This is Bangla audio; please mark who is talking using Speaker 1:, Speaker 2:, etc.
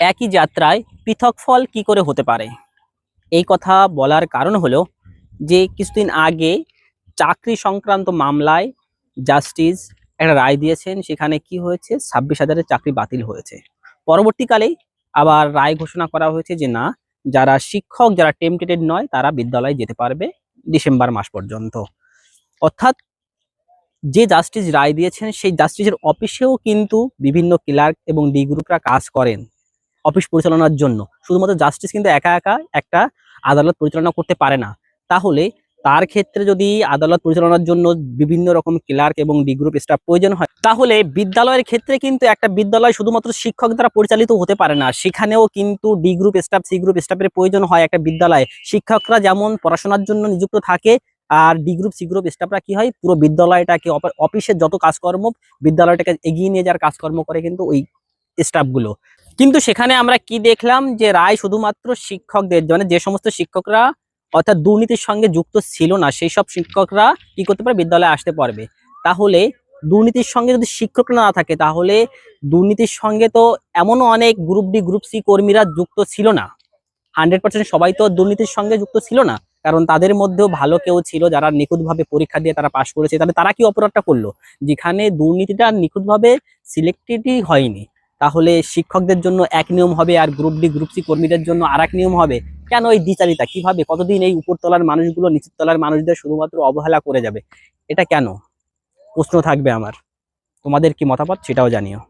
Speaker 1: একই যাত্রায় পৃথক ফল কি করে হতে পারে? এই কথা বলার কারণ হলো যে কিছুদিন আগে চাকরি সংক্রান্ত মামলায় জাস্টিস একটা রায় দিয়েছেন, সেখানে কি হয়েছে? ছাব্বিশ হাজারের চাকরি বাতিল হয়েছে। পরবর্তীকালে আবার রায় ঘোষণা করা হয়েছে যে না, যারা শিক্ষক, যারা টেম্পটেড নয়, তারা বিদ্যালয়ে যেতে পারবে ডিসেম্বর মাস পর্যন্ত। অর্থাৎ যে জাস্টিস রায় দিয়েছেন, সেই জাস্টিসের অফিসেও কিন্তু বিভিন্ন ক্লার্ক এবং ডি গ্রুপরা কাজ করেন। অফিস পরিচালনার জন্য। শুধুমাত্র জাস্টিস কিন্তু একা একা একটা আদালত পরিচালনা করতে পারে না। তাহলে তার ক্ষেত্রে যদি আদালত পরিচালনার জন্য বিভিন্ন রকম ক্লার্ক এবং ডি গ্রুপ স্টাফ প্রয়োজন হয়, তাহলে বিদ্যালয়ের ক্ষেত্রে কিন্তু একটা বিদ্যালয় শুধুমাত্র শিক্ষক দ্বারা পরিচালিত হতে পারে না। সেখানেও কিন্তু D group staff C group স্টাফের প্রয়োজন হয় একটা বিদ্যালয়ে। শিক্ষকরা যেমন পড়াশোনার জন্য নিযুক্ত থাকে, আর ডি গ্রুপ সি গ্রুপ স্টাফরা কি হয়? পুরো বিদ্যালয়টাকে অফিসের যত কাজকর্ম, বিদ্যালয়টাকে এগিয়ে নিয়ে যাওয়ার কাজকর্ম করে কিন্তু ওই স্টাফগুলো কিন্তু সেখানে আমরা কি দেখলাম? যে রায় শুধুমাত্র শিক্ষকদের মানে যে সমস্ত শিক্ষকরা অর্থাৎ দুর্নীতির সঙ্গে যুক্ত ছিল না, সেই সব শিক্ষকরা কি করতে পারে বিদ্যালয়ে আসতে পারবে। তাহলে দুর্নীতির সঙ্গে যদি শিক্ষক না থাকে, তাহলে দুর্নীতির সঙ্গে তো এমনও অনেক গ্রুপ ডি গ্রুপ সি কর্মীরা যুক্ত ছিল না। হান্ড্রেড পার্সেন্ট সবাই তো দুর্নীতির সঙ্গে যুক্ত ছিল না। কারণ তাদের মধ্যেও ভালো কেউ ছিল যারা নিখুঁতভাবে পরীক্ষা দিয়ে তারা পাশ করেছে। তাহলে তারা কি অপরাধটা করল? যেখানে দুর্নীতিটা নিখুঁতভাবে সিলেক্টেডই হয়নি। তাহলে শিক্ষকদের জন্য এক নিয়ম হবে আর গ্রুপ ডি গ্রুপ সি কর্মীদের জন্য আর নিয়ম হবে, কেন এই দ্বিচারিতা? কীভাবে? কতদিন এই উপরতলার মানুষগুলো নিচের তলার মানুষদের শুধুমাত্র অবহেলা করে যাবে? এটা কেন? প্রশ্ন থাকবে আমার। তোমাদের কি মতামত? সেটাও জানিও।